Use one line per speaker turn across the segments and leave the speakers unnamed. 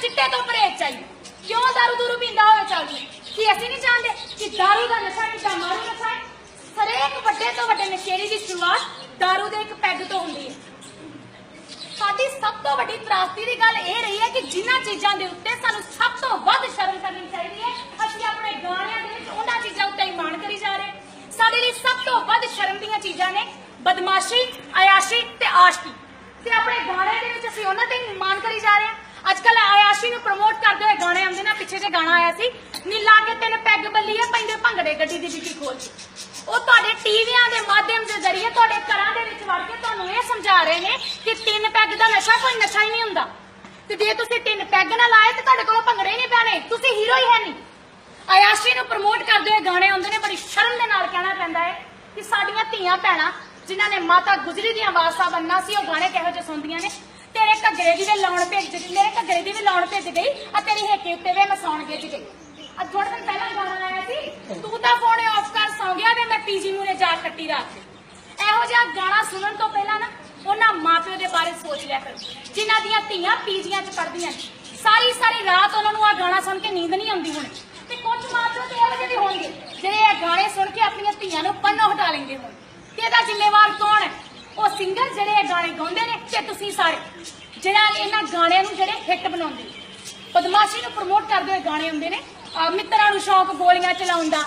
ਚਿੱਟੇ ਤੋਂ ਪਰਹੇਜ਼ ਚਾਹੀਏ ਕਿਉਂ ਦਾਰੂ ਦੂਰੂ ਪੀਂਦਾ ਹੋਵੇ ਚਾਹੀਏ ਕਿ ਅਸੀਂ ਨਹੀਂ ਜਾਣਦੇ ਕਿ ਦਾਰੂ ਦਾ ਨਸ਼ਾ ਕਿੱਦਾਂ ਮਾਰੂ ਨਸ਼ਾ ਹੈ? ਹਰੇਕ ਵੱਡੇ ਤੋਂ ਵੱਡੇ ਨਸ਼ੇੜੀ ਦੀ ਸ਼ੁਰੂਆਤ ਦਾਰੂ ਦੇ ਇੱਕ ਪੈਗ ਤੋਂ ਹੁੰਦੀ ਹੈ। ਸਾਡੀ ਸਭ ਤੋਂ ਵੱਡੀ ਪ੍ਰਾਪਤੀ ਦੀ ਗੱਲ ਇਹ ਰਹੀ ਹੈ ਕਿ ਜਿਨ੍ਹਾਂ ਚੀਜ਼ਾਂ ਦੇ ਉੱਤੇ ਸਾਨੂੰ ਸਭ ਤੋਂ ਵੱਧ ਸ਼ਰਮ ਕਰਨੀ ਚਾਹੀਦੀ ਹੈ, ਅਸੀਂ ਆਪਣੇ ਗਾਣਿਆਂ ਦੇ ਵਿੱਚ ਉਹਨਾਂ ਚੀਜ਼ਾਂ ਉੱਤੇ ਇਮਾਨ ਕਰੀ ਜਾ ਰਹੇ ਸਾਡੇ ਲਈ ਸਭ ਤੋਂ ਵੱਧ ਸ਼ਰਮ ਦੀਆਂ ਚੀਜ਼ਾਂ ਨੇ ਬਦਮਾਸ਼ੀ ਆਯਾਸ਼ੀ ਤੇ ਆਸ਼ਕੀ। ਤੇ ਆਪਣੇ ਗਾਣੇ ਦੇ ਵਿੱਚ ਅਸੀਂ ਉਹਨਾਂ ਤੇ ਮਾਣ ਕਰੀ ਜਾ ਰਹੇ ਹਾਂ। ਅੱਜ ਕੱਲ੍ਹ ਅਯਾਸ਼ੀ ਨੂੰ ਪ੍ਰਮੋਟ ਕਰਦੇ ਹੋਏ ਗਾਣੇ ਆਉਂਦੇ ਨੇ, ਪਿੱਛੇ ਜੇ ਗਾਣਾ ਆਇਆ ਸੀ, ਨੀਲਾ ਕੇ ਤਿੰਨ ਪੈਗ ਬੱਲੀਏ ਪੈਂਦੇ ਭੰਗੜੇ ਗੱਡੀ ਦੀ ਡਿੱਗੀ ਖੋਲ ਉਹ ਤੁਹਾਡੇ ਟੀਵੀਆਂ ਦੇ ਮਾਧਿਅਮ ਦੇ ਜ਼ਰੀਏ ਤੁਹਾਡੇ ਘਰਾਂ ਦੇ ਵਿੱਚ ਵੜ ਕੇ ਤੁਹਾਨੂੰ ਇਹ ਸਮਝਾ ਰਹੇ ਨੇ ਕਿ ਤਿੰਨ ਪੈਗ ਦਾ ਨਸ਼ਾ ਕੋਈ ਨਸ਼ਾ ਹੀ ਨਹੀਂ ਹੁੰਦਾ। ਤੇ ਜੇ ਤੁਸੀਂ ਤਿੰਨ ਪੈਗ ਨਾ ਲਾਏ ਤੇ ਤੁਹਾਡੇ ਕੋਲ ਭੰਗੜੇ ਨਹੀਂ ਪੈਣੇ, ਤੁਸੀਂ ਹੀਰੋ ਹੀ ਹੈ ਨਹੀਂ। ਅਯਾਸ਼ੀ ਨੂੰ ਪ੍ਰਮੋਟ ਕਰਦੇ ਹੋਏ ਗਾਣੇ ਆਉਂਦੇ ਨੇ, ਬੜੀ ਸ਼ਰਮ ਦੇ ਨਾਲ ਕਹਿਣਾ ਪੈਂਦਾ ਹੈ ਕਿ ਸਾਡੀਆਂ ਧੀਆਂ ਭੈਣਾਂ, ਜਿਨ੍ਹਾਂ ਨੇ ਮਾਤਾ ਗੁਜਰੀ ਦੀਆਂ ਆਵਾਜ਼ਾਂ ਬੰਨਾ ਸੀ, ਉਹ ਗਾਣੇ ਕਿਹੋ ਜਿਹੇ ਸੁਣਦੀਆਂ ਨੇ? ਤੇਰੇ ਘੱਗਰੇ ਦੀ ਵੀ ਲਾਉਣ ਭੇਜ ਗਈ ਮੇਰੇ ਘੱਗਰੇ ਦੀ ਵੀ ਲਾਉਣ ਭੇਜ ਗਈ ਆ ਤੇਰੀ ਹੇਕੇ ਉੱਤੇ ਵੇ ਮੈਂ ਸੌਣ ਗਿੱਜ ਗਈ। ਅੱਜ ਥੋੜੇ ਦਿਨ ਪਹਿਲਾਂ ਗਾਣਾ ਆਇਆ ਸੀ, ਤੂੰ ਤਾਂ ਫੋਨ ਆਫ ਕਰ ਸੌਂ ਗਿਆ ਵੇ ਮੈਂ ਪੀਜੀ ਮੂਰੇ ਜਾ ਕੱਟੀ ਰਾਤ ਇਹੋ ਜਿਹਾ ਗਾਣਾ ਸੁਣਨ ਤੋਂ ਪਹਿਲਾਂ ਨਾ, ਉਹਨਾਂ ਮਾਪਿਓ ਦੇ ਬਾਰੇ ਸੋਚ ਲਿਆ ਕਰੋ, ਜਿਨ੍ਹਾਂ ਦੀਆਂ ਧੀਆਂ ਪੀਜੀਆਂ 'ਚ ਪੜਦੀਆਂ ਸਾਰੀ ਸਾਰੀ ਰਾਤ ਉਹਨਾਂ ਨੂੰ ਆ ਗਾਣਾ ਸੁਣ ਕੇ ਨੀਂਦ ਨਹੀਂ ਆਉਂਦੀ ਹੁਣ। ਤੇ ਕੁਝ ਮਾਪਿਓ ਤੇ ਇਹੋ ਜਿਹੇ ਵੀ ਹੋਣਗੇ, ਜਿਹੜੇ ਇਹ ਗਾਣੇ ਸੁਣ ਕੇ ਆਪਣੀਆਂ ਧੀਆਂ ਨੂੰ ਪੰਨੋਂ ਹਟਾ ਲੈਂਦੇ ਹੋਣ। ਤੇ ਇਹਦਾ ਜ਼ਿੰਮੇਵਾਰ ਕੌਣ ਹੈ? ਉਹ ਸਿੰਗਰ ਜਿਹੜੇ ਇਹ ਗਾਣੇ ਗਾਉਂਦੇ ਨੇ ਤੇ ਤੁਸੀਂ ਸਾਰੇ, ਜਿਹੜਾ ਇਹਨਾਂ ਗਾਣਿਆਂ ਨੂੰ ਜਿਹੜੇ ਹਿੱਟ ਬਣਾਉਂਦੇ। ਨੇ। ਬਦਮਾਸ਼ੀ ਨੂੰ ਪ੍ਰਮੋਟ ਕਰਦੇ ਹੋਏ ਗਾਣੇ ਹੁੰਦੇ ਨੇ। ਮਿੱਤਰਾਂ ਨੂੰ ਸ਼ੌਕ ਗੋਲੀਆਂ ਚਲਾਉਣ ਦਾ।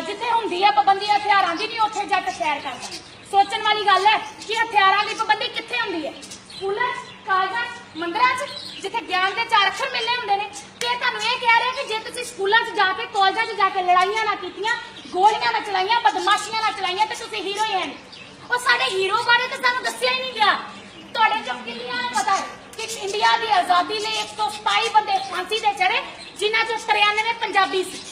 ਜਿੱਥੇ ਹੁੰਦੀ ਆ ਪਾਬੰਦੀ, ਹਥਿਆਰਾਂ ਦੀ ਨਹੀਂ ਉੱਥੇ ਜੱਟ ਸੈਰ ਕਰਦਾ। ਸੋਚਣ ਵਾਲੀ ਗੱਲ ਹੈ ਕਿ ਹਥਿਆਰਾਂ ਦੀ ਪਾਬੰਦੀ ਕਿੱਥੇ ਹੁੰਦੀ ਹੈ? ਸਕੂਲਾਂ ਕਾਲਜਾਂ ਮੰਦਰਾਂ 'ਚ, ਜਿੱਥੇ ਗਿਆਨ ਦੇ ਚਾਰ ਅੱਖਰ ਮਿਲਨੇ ਹੁੰਦੇ ਨੇ। ਤੇ ਤੁਹਾਨੂੰ ਇਹ ਕਹਿ ਰਿਹਾ ਕਿ ਜੇ ਤੁਸੀਂ ਸਕੂਲਾਂ 'ਚ ਜਾ ਕੇ, ਕਾਲਜਾਂ 'ਚ ਜਾ ਕੇ ਲੜਾਈਆਂ ਨਾ ਕੀਤੀਆਂ, ਗੋਲੀਆਂ ਨਾ ਚਲਾਈਆਂ, ਬਦਮਾਸ਼ੀਆਂ ਨਾ ਚਲਾਈਆਂ, ਤੇ ਤੁਸੀਂ ਹੀਰੋ ਹੀ ਹੈ। ਨਹੀਂ ਉਹ ਸਾਡੇ ਹੀਰੋ ਬਾਰੇ ਤਾਂ ਸਾਨੂੰ ਦੱਸਿਆ ਹੀ ਨਹੀਂ ਗਿਆ। ਤੁਹਾਡੇ ਚੋਂ ਕਿੰਨੀਆਂ ਨੂੰ ਪਤਾ ਹੈ ਕਿ ਇੰਡੀਆ ਦੀ ਆਜ਼ਾਦੀ ਲਈ 127 ਬੰਦੇ ਫਾਂਸੀ ਤੇ ਚੜੇ ਜਿਨ੍ਹਾਂ ਚੋਂ 93 ਪੰਜਾਬੀ ਸੀ।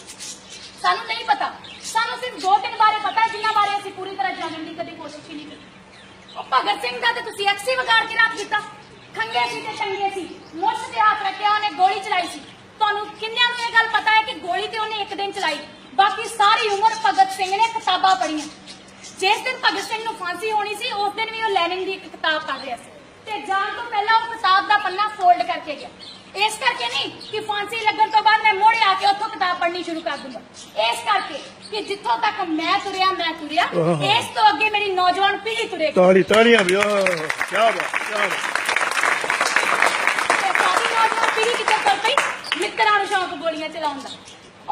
ਸਾਨੂੰ ਨਹੀਂ ਪਤਾ। ਸਾਨੂੰ ਸਿਰਫ ਦੋ ਤਿੰਨ ਬਾਰੇ ਪਤਾ ਜਿਨ੍ਹਾਂ ਬਾਰੇ ਅਸੀਂ ਪੂਰੀ ਤਰ੍ਹਾਂ ਜਾਣਨ ਦੀ ਕਦੇ ਕੋਸ਼ਿਸ਼ ਹੀ ਨਹੀਂ ਕੀਤੀ। ਉਹ ਭਗਤ ਸਿੰਘ ਦਾ ਤੇ ਤੁਸੀਂ ਐਕਸੀ ਵਿਗਾੜ ਕੇ ਰੱਖ ਖੰਗੇ ਸੀ ਤੇ ਚੰਗੇ ਸੀ। ਮੁੱਛ ਤੇ ਹੱਥ ਰੱਖਿਆ ਉਹਨੇ, ਗੋਲੀ ਚਲਾਈ ਸੀ। ਤੁਹਾਨੂੰ ਕਿੰਨਿਆਂ ਨੂੰ ਇਹ ਗੱਲ ਪਤਾ ਹੈ ਕਿ ਗੋਲੀ ਤੇ ਉਹਨੇ ਇੱਕ ਦਿਨ ਚਲਾਈ। ਬਾਕੀ ਸਾਰੀ ਉਮਰ ਭਗਤ ਸਿੰਘ ਨੇ ਕਿਤਾਬਾਂ ਪੜ੍ਹੀਆਂ। ਜਿਸ ਦਿਨ ਭਗਤ ਸਿੰਘ ਨੂੰ ਫਾਂਸੀ ਹੋਣੀ ਸੀ ਉਸ ਦਿਨ ਵੀ ਉਹ ਲੈਨਿਨ ਦੀ ਇੱਕ ਕਿਤਾਬ ਪੜ੍ਹ ਰਿਹਾ ਸੀ। ਤੇ ਜਾਣ ਤੋਂ ਪਹਿਲਾਂ ਉਹ ਕਿਤਾਬ ਦਾ ਪੰਨਾ ਫੋਲਡ ਕਰਕੇ ਗਿਆ। ਇਸ ਕਰਕੇ ਨਹੀਂ ਕਿ ਫਾਂਸੀ ਲੱਗਣ ਤੋਂ ਬਾਅਦ ਮੈਂ ਮੋੜੇ ਆ ਕੇ ਉੱਥੋਂ ਕਿਤਾਬ ਪੜ੍ਹਨੀ ਸ਼ੁਰੂ ਕਰ ਦੂੰਗਾ। ਇਸ ਕਰਕੇ ਕਿ ਜਿੱਥੋਂ ਤੱਕ ਮੈਂ ਤੁਰਿਆ ਮੈਂ ਤੁਰਿਆ। ਇਸ ਤੋਂ ਅੱਗੇ ਮੇਰੀ ਨੌਜਵਾਨ ਪੀੜ੍ਹੀ ਤੁਰੇਗੀ
ਤਾੜੀ ਤਾੜੀਆਂ ਵੀ ਓਹ ਕੀ ਬਾਤ ਕੀ ਬਾਤ।
ਤੇ ਸਾਡੀ ਨੌਜਵਾਨ ਪੀੜ੍ਹੀ ਕਿੱਥੇ ਤੁਰ ਪਈ? ਮਿੱਤਰਾਂ ਨੂੰ ਸ਼ੌਂਕ ਗੋਲੀਆਂ ਚਲਾਉਣ ਦਾ।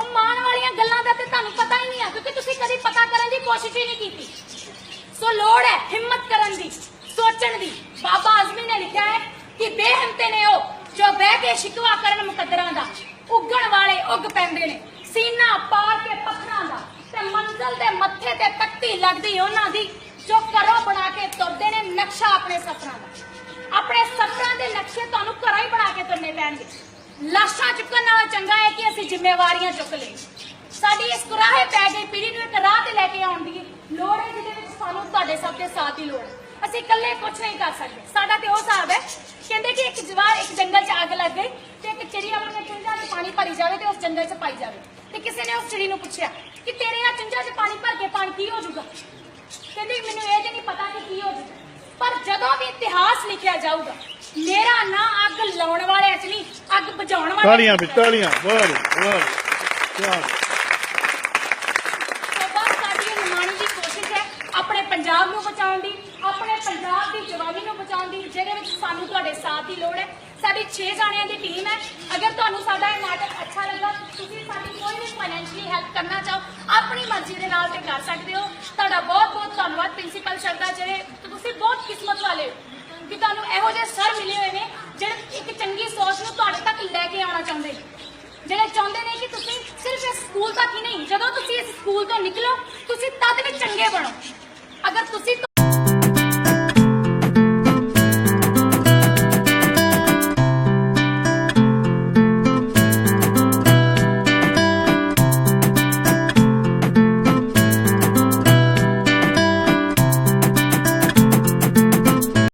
ਉਹ ਮਾਣ ਵਾਲੀਆਂ ਗੱਲਾਂ ਦਾ ਤੇ ਤੁਹਾਨੂੰ ਪਤਾ ਹੀ ਨਹੀਂ ਆ, ਕਿਉਂਕਿ ਤੁਸੀਂ ਕਦੀ ਪਤਾ ਕਰਨ ਦੀ ਕੋਸ਼ਿਸ਼ ਹੀ ਨਹੀਂ ਕੀਤੀ। ਸੋ ਲੋੜ ਹੈ ਹਿੰਮਤ ਕਰਨ ਦੀ, ਸੋਚਣ ਦੀ। ਬਾਬਾ ਆਜ਼ਮੀ ਨੇ ਲਿਖਿਆ ਹੈ ਕਿ ਬੇਹਿੰਮਤੇ ਨੇ ਉਹ ਜੋ ਬਹਿ ਕੇ ਸ਼ਿਕਵਾ ਕਰਨ ਮੁਕੱਦਰਾਂ ਦਾ, ਉੱਗਣ ਵਾਲੇ ਉੱਗ ਪੈਂਦੇ ਨੇ, ਸੀਨਾ ਪਾਰ ਕੇ ਪੱਥਰਾਂ ਦਾ ਤੇ ਮੰਜ਼ਲ ਦੇ ਮੱਥੇ ਤੇ ਤਖਤੀ ਲੱਗਦੀ ਉਹਨਾਂ ਦੀ, ਜੋ ਕਰੋ ਬਣਾ ਕੇ ਤੁਰਦੇ ਨੇ ਨਕਸ਼ਾ ਆਪਣੇ ਸਫਰਾਂ ਦਾ। ਆਪਣੇ ਸਫਰਾਂ ਦੇ ਨਕਸ਼ੇ ਤੁਹਾਨੂੰ ਘਰਾਂ ਹੀ ਬਣਾ ਕੇ ਤੁਰਨੇ ਪੈਣਗੇ। ਲਾਸ਼ਾਂ ਚੁੱਕਣ ਨਾਲੋਂ ਚੰਗਾ ਹੈ ਕਿ ਅਸੀਂ ਜ਼ਿੰਮੇਵਾਰੀਆਂ ਚੁੱਕ ਲਈਏ ਸਾਡੀ ਇਸ ਕੁਰਾਹੇ ਪੈ ਗਈ ਪੀੜ੍ਹੀ ਨੂੰ ਇੱਕ ਰਾਹ ਤੇ ਲੈ ਕੇ ਆਉਣ ਦੀ ਲੋੜ ਹੈ, ਜਿਹਦੇ ਵਿੱਚ ਸਾਨੂੰ ਤੁਹਾਡੇ ਸਭ ਦੇ ਸਾਥ ਦੀ ਲੋੜ ਹੈ। ਅਸੀਂ ਇਕੱਲੇ ਕੁਝ ਨਹੀਂ ਕਰ ਸਕਦੇ। ਸਾਡਾ ਤੇ ਉਹ ਹਿਸਾਬ ਹੈ, ਕਹਿੰਦੇ ਕਿ ਇੱਕ ਜਵਾਰ ਇੱਕ ਜੰਗਲ 'ਚ ਅੱਗ ਲੱਗ ਗਈ ਤੇ ਇੱਕ ਚਿੜੀ ਆਪਣੇ ਚੁੰਝਾਂ 'ਚ ਪਾਣੀ ਭਰੀ ਜਾਵੇ ਤੇ ਉਸ ਜੰਗਲ 'ਚ ਪਾਈ ਜਾਵੇ। ਤੇ ਕਿਸੇ ਨੇ ਉਸ ਚਿੜੀ ਨੂੰ ਪੁੱਛਿਆ ਕਿ ਤੇਰੇ ਆ ਚੁੰਝਾਂ 'ਚ ਪਾਣੀ ਭਰ ਕੇ ਪਾਣੀ ਕੀ ਹੋ ਜਾਊਗਾ? ਕਹਿੰਦੀ, ਮੈਨੂੰ ਇਹ ਤੇ ਨਹੀਂ ਪਤਾ ਕਿ ਕੀ ਹੋ ਜਾਊਗਾ। ਪਰ ਜਦੋਂ ਵੀ ਇਤਿਹਾਸ ਲਿਖਿਆ ਜਾਊਗਾ ਮੇਰਾ ਨਾਂ ਅੱਗ ਲਾਉਣ 'ਚ ਨਹੀਂ ਅੱਗ ਬੁਝਾਉਣ ਵਾਲਿਆਂ 'ਚ
ਤਾੜੀਆਂ ਵੀ
ਲਿਖਿਆ
ਤਾੜੀਆਂ ਬਹੁਤ ਬਹੁਤ ਕੀ ਬਾਤ
ਸੋ ਬਸ ਸਾਡੀ ਇਹ ਨਿਮਾਣੀ ਦੀ ਕੋਸ਼ਿਸ਼ ਹੈ ਆਪਣੇ ਪੰਜਾਬ ਨੂੰ ਬਚਾਉਣ ਦੀ ਆਪਣੇ ਪੰਜਾਬ ਦੀ ਜਵਾਨੀ ਨੂੰ ਬਚਾਉਣ ਦੀ ਜਿਹਦੇ ਵਿੱਚ ਸਾਨੂੰ ਤੁਹਾਡੇ ਸਾਥ ਦੀ ਲੋੜ ਹੈ। ਸਾਡੀ 6 ਜਾਣਿਆਂ ਦੀ ਟੀਮ ਹੈ। ਅਗਰ ਤੁਹਾਨੂੰ ਸਾਡਾ ਇਹ ਨਾਟਕ ਅੱਛਾ ਲੱਗਾ ਤੁਸੀਂ ਸਾਡੀ ਕੋਈ ਵੀ ਫਾਈਨੈਂਸ਼ੀਅਲੀ ਹੈਲਪ ਕਰਨਾ ਚਾਹੋ ਆਪਣੀ ਮਰਜ਼ੀ ਦੇ ਨਾਲ ਤੇ ਕਰ ਸਕਦੇ ਹੋ। ਤੁਹਾਡਾ ਬਹੁਤ ਬਹੁਤ ਧੰਨਵਾਦ ਪ੍ਰਿੰਸੀਪਲ ਸ਼ਰਦਾ ਜਿਹੜੇ ਤੁਸੀਂ ਬਹੁਤ ਕਿਸਮਤ ਵਾਲੇ ਹੋ। ਕਿ ਤੁਹਾਨੂੰ ਇਹੋ ਜਿਹੇ ਸਰ ਮਿਲੇ ਹੋਏ ਨੇ ਜਿਹੜੇ ਇੱਕ ਚੰਗੀ ਸੋਚ ਨੂੰ ਤੁਹਾਡੇ ਤੱਕ ਲੈ ਕੇ ਆਉਣਾ ਚਾਹੁੰਦੇ ਨੇ। ਜਿਹੜੇ ਚਾਹੁੰਦੇ ਨੇ ਕਿ ਤੁਸੀਂ ਸਿਰਫ ਇਸ ਸਕੂਲ ਤੱਕ ਹੀ ਨਹੀਂ, ਜਦੋਂ ਤੁਸੀਂ ਇਸ ਸਕੂਲ ਤੋਂ ਨਿਕਲੋ, ਤੁਸੀਂ ਤਦ ਵੀ ਚੰਗੇ ਬਣੋ। ਅਗਰ ਤੁਸੀਂ